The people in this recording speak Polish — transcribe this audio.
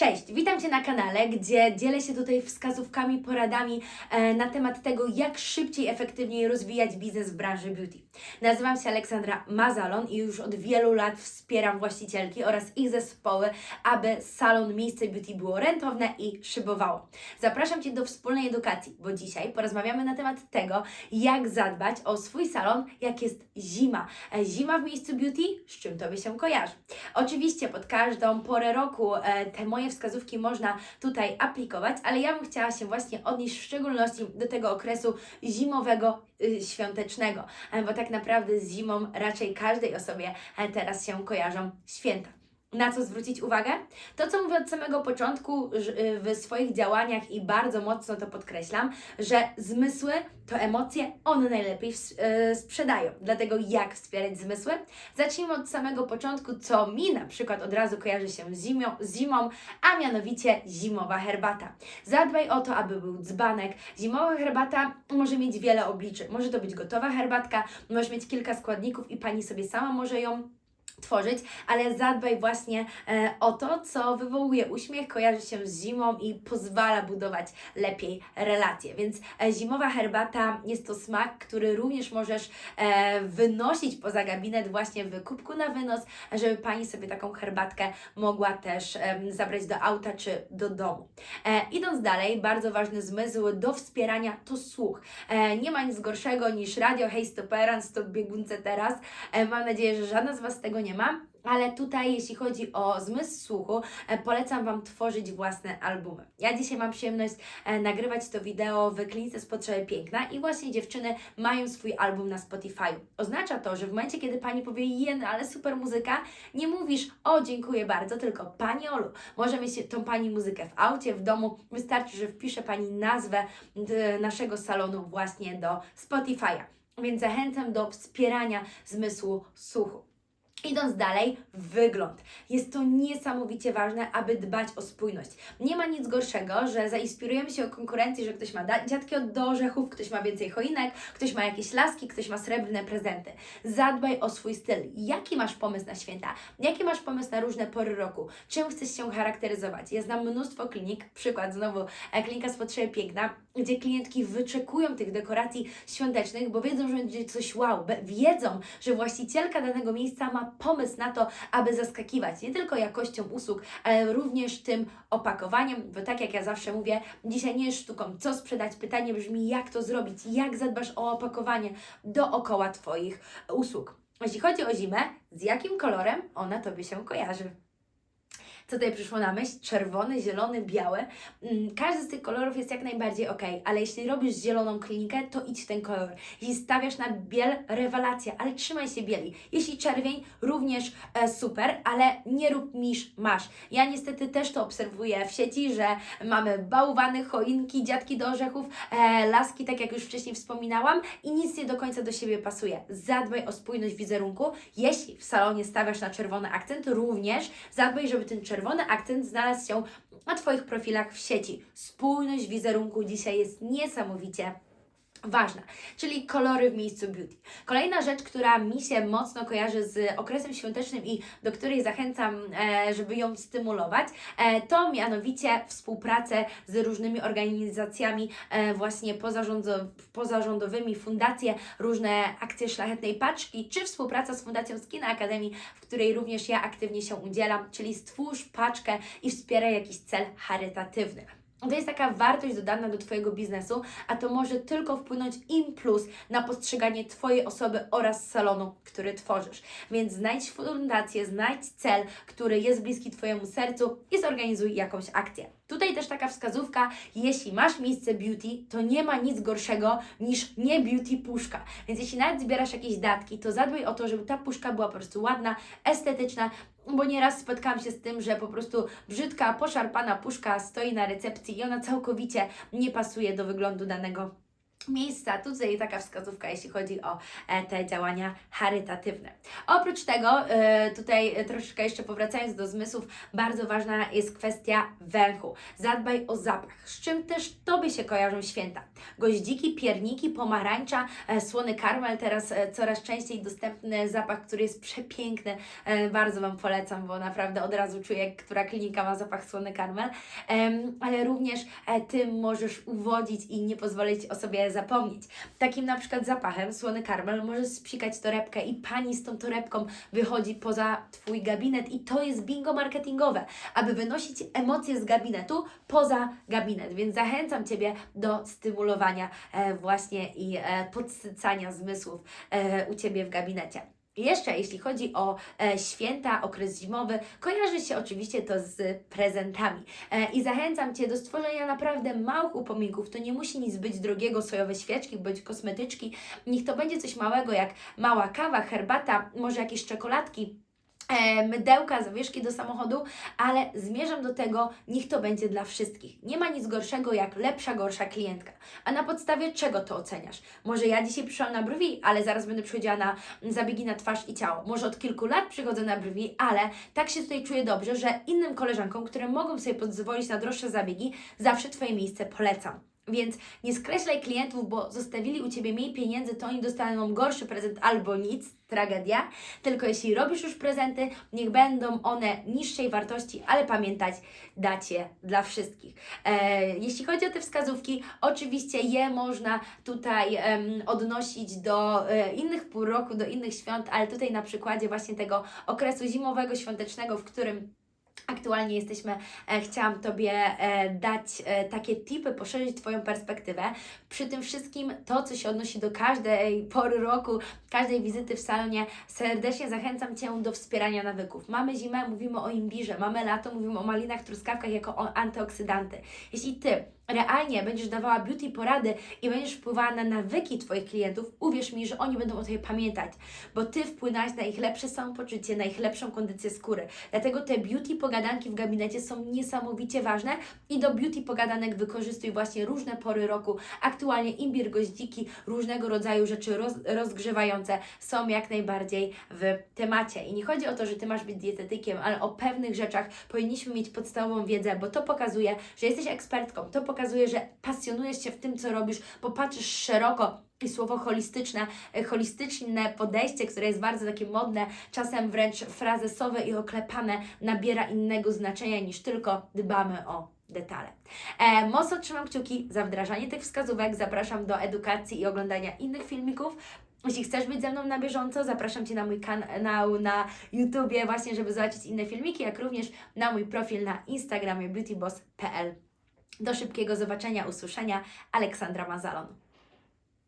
Cześć, witam Cię na kanale, gdzie dzielę się tutaj wskazówkami, poradami e, na temat tego, jak szybciej, efektywniej rozwijać biznes w branży beauty. Nazywam się Aleksandra Mazalon i już od wielu lat wspieram właścicielki oraz ich zespoły, aby salon Miejsce Beauty było rentowne i szybowało. Zapraszam Cię do wspólnej edukacji, bo dzisiaj porozmawiamy na temat tego, jak zadbać o swój salon, jak jest zima. Zima w miejscu beauty, z czym Tobie się kojarzy? Oczywiście pod każdą porę roku e, te moje wskazówki można tutaj aplikować, ale ja bym chciała się właśnie odnieść w szczególności do tego okresu zimowego, y, świątecznego, e, bo tak naprawdę z zimą raczej każdej osobie teraz się kojarzą święta. Na co zwrócić uwagę? To, co mówię od samego początku y, w swoich działaniach i bardzo mocno to podkreślam, że zmysły to emocje, one najlepiej y, sprzedają. Dlatego jak wspierać zmysły? Zacznijmy od samego początku, co mi na przykład od razu kojarzy się z zimą, zimą a mianowicie zimowa herbata. Zadbaj o to, aby był dzbanek. Zimowa herbata może mieć wiele obliczy. Może to być gotowa herbatka, może mieć kilka składników i pani sobie sama może ją tworzyć, ale zadbaj właśnie e, o to, co wywołuje uśmiech, kojarzy się z zimą i pozwala budować lepiej relacje. Więc e, zimowa herbata jest to smak, który również możesz e, wynosić poza gabinet właśnie w kubku na wynos, żeby Pani sobie taką herbatkę mogła też em, zabrać do auta czy do domu. E, idąc dalej, bardzo ważny zmysł do wspierania to słuch. E, nie ma nic gorszego niż radio Hey Stoperan, stop biegunce teraz. E, mam nadzieję, że żadna z Was tego nie ma. Ale tutaj, jeśli chodzi o zmysł słuchu, e, polecam Wam tworzyć własne albumy. Ja dzisiaj mam przyjemność e, nagrywać to wideo w klinice z potrzeby piękna i właśnie dziewczyny mają swój album na Spotify. Oznacza to, że w momencie, kiedy Pani powie, jen, ale super muzyka, nie mówisz, o dziękuję bardzo, tylko Pani Olu, może mieć tą Pani muzykę w aucie, w domu, wystarczy, że wpisze Pani nazwę naszego salonu właśnie do Spotify'a. Więc zachęcam do wspierania zmysłu słuchu. Idąc dalej, wygląd. Jest to niesamowicie ważne, aby dbać o spójność. Nie ma nic gorszego, że zainspirujemy się o konkurencji, że ktoś ma dziadki od do orzechów, ktoś ma więcej choinek, ktoś ma jakieś laski, ktoś ma srebrne prezenty. Zadbaj o swój styl. Jaki masz pomysł na święta? Jaki masz pomysł na różne pory roku? Czym chcesz się charakteryzować? Ja znam mnóstwo klinik, przykład znowu e, klinika z potrzeby piękna, gdzie klientki wyczekują tych dekoracji świątecznych, bo wiedzą, że będzie coś wow, wiedzą, że właścicielka danego miejsca ma pomysł na to, aby zaskakiwać nie tylko jakością usług, ale również tym opakowaniem, bo tak jak ja zawsze mówię, dzisiaj nie jest sztuką, co sprzedać, pytanie brzmi, jak to zrobić, jak zadbasz o opakowanie dookoła Twoich usług. Jeśli chodzi o zimę, z jakim kolorem ona Tobie się kojarzy? Co tutaj przyszło na myśl? Czerwony, zielony, biały. Mm, Każdy z tych kolorów jest jak najbardziej ok, ale jeśli robisz zieloną klinikę, to idź w ten kolor. Jeśli stawiasz na biel, rewelacja, ale trzymaj się bieli. Jeśli czerwień, również e, super, ale nie rób misz masz. Ja niestety też to obserwuję w sieci, że mamy bałwany, choinki, dziadki do orzechów, e, laski, tak jak już wcześniej wspominałam, i nic nie do końca do siebie pasuje. Zadbaj o spójność wizerunku. Jeśli w salonie stawiasz na czerwony akcent, również zadbaj, żeby ten czerwony akcent znalazł się na Twoich profilach w sieci. Spójność wizerunku dzisiaj jest niesamowicie ważna, czyli kolory w miejscu beauty. Kolejna rzecz, która mi się mocno kojarzy z okresem świątecznym i do której zachęcam, e, żeby ją stymulować, e, to mianowicie współpracę z różnymi organizacjami e, właśnie pozarządowymi, fundacje, różne akcje szlachetnej paczki, czy współpraca z Fundacją Skin Academy, w której również ja aktywnie się udzielam, czyli stwórz paczkę i wspieraj jakiś cel charytatywny. To jest taka wartość dodana do Twojego biznesu, a to może tylko wpłynąć im plus na postrzeganie Twojej osoby oraz salonu, który tworzysz. Więc znajdź fundację, znajdź cel, który jest bliski Twojemu sercu i zorganizuj jakąś akcję. Tutaj też taka wskazówka, jeśli masz miejsce beauty, to nie ma nic gorszego niż nie beauty puszka. Więc jeśli nawet zbierasz jakieś datki, to zadbaj o to, żeby ta puszka była po prostu ładna, estetyczna, bo nieraz spotkałam się z tym, że po prostu brzydka, poszarpana puszka stoi na recepcji i ona całkowicie nie pasuje do wyglądu danego miejsca. Tutaj taka wskazówka, jeśli chodzi o e, te działania charytatywne. Oprócz tego, e, tutaj troszeczkę jeszcze powracając do zmysłów, bardzo ważna jest kwestia węchu. Zadbaj o zapach, z czym też Tobie się kojarzą święta. Goździki, pierniki, pomarańcza, e, słony karmel, teraz coraz częściej dostępny zapach, który jest przepiękny. Bardzo Wam polecam, bo naprawdę od razu czuję, która klinika ma zapach słony karmel. Ale również Ty możesz uwodzić i nie pozwolić o sobie zapomnieć. Takim na przykład zapachem słony karmel możesz spsikać torebkę i pani z tą torebką wychodzi poza Twój gabinet i to jest bingo marketingowe, aby wynosić emocje z gabinetu poza gabinet, więc zachęcam Ciebie do stymulowania e, właśnie i e, podsycania zmysłów e, u Ciebie w gabinecie. Jeszcze jeśli chodzi o e, święta, okres zimowy, kojarzy się oczywiście to z prezentami. E, I zachęcam Cię do stworzenia naprawdę małych upominków. To nie musi nic być drogiego, sojowe świeczki, bądź kosmetyczki. Niech to będzie coś małego, jak mała kawa, herbata, może jakieś czekoladki mydełka, zawieszki do samochodu, ale zmierzam do tego, niech to będzie dla wszystkich. Nie ma nic gorszego jak lepsza, gorsza klientka. A na podstawie czego to oceniasz? Może ja dzisiaj przyszłam na brwi, ale zaraz będę przychodziła na zabiegi na twarz i ciało. Może od kilku lat przychodzę na brwi, ale tak się tutaj czuję dobrze, że innym koleżankom, które mogą sobie pozwolić na droższe zabiegi, zawsze Twoje miejsce polecam. Więc nie skreślaj klientów, bo zostawili u Ciebie mniej pieniędzy, to oni dostaną gorszy prezent albo nic, tragedia. Tylko jeśli robisz już prezenty, niech będą one niższej wartości, ale pamiętać, dać je dla wszystkich. E, jeśli chodzi o te wskazówki, oczywiście je można tutaj em, odnosić do e, innych pół roku, do innych świąt, ale tutaj na przykładzie właśnie tego okresu zimowego, świątecznego, w którym Aktualnie jesteśmy, e, chciałam Tobie e, dać e, takie tipy, poszerzyć Twoją perspektywę. Przy tym wszystkim to, co się odnosi do każdej pory roku, każdej wizyty w salonie, serdecznie zachęcam Cię do wspierania nawyków. Mamy zimę, mówimy o imbirze, mamy lato, mówimy o malinach, truskawkach jako o antyoksydanty. Jeśli Ty realnie będziesz dawała beauty porady i będziesz wpływała na nawyki Twoich klientów, uwierz mi, że oni będą o Tobie pamiętać, bo Ty wpłynęłaś na ich lepsze samopoczucie, na ich lepszą kondycję skóry. Dlatego te beauty pogadanki w gabinecie są niesamowicie ważne i do beauty pogadanek wykorzystuj właśnie różne pory roku. Aktualnie imbir, goździki, różnego rodzaju rzeczy roz, rozgrzewające są jak najbardziej w temacie. I nie chodzi o to, że Ty masz być dietetykiem, ale o pewnych rzeczach powinniśmy mieć podstawową wiedzę, bo to pokazuje, że jesteś ekspertką, to pokazuje, że pasjonujesz się w tym, co robisz, popatrzysz szeroko i słowo holistyczne, e, holistyczne podejście, które jest bardzo takie modne, czasem wręcz frazesowe i oklepane, nabiera innego znaczenia niż tylko dbamy o detale. E, mocno trzymam kciuki za wdrażanie tych wskazówek. Zapraszam do edukacji i oglądania innych filmików. Jeśli chcesz być ze mną na bieżąco, zapraszam Cię na mój kanał na YouTubie, właśnie, żeby zobaczyć inne filmiki, jak również na mój profil na Instagramie beautyboss.pl. Do szybkiego zobaczenia, usłyszenia. Aleksandra Mazalon.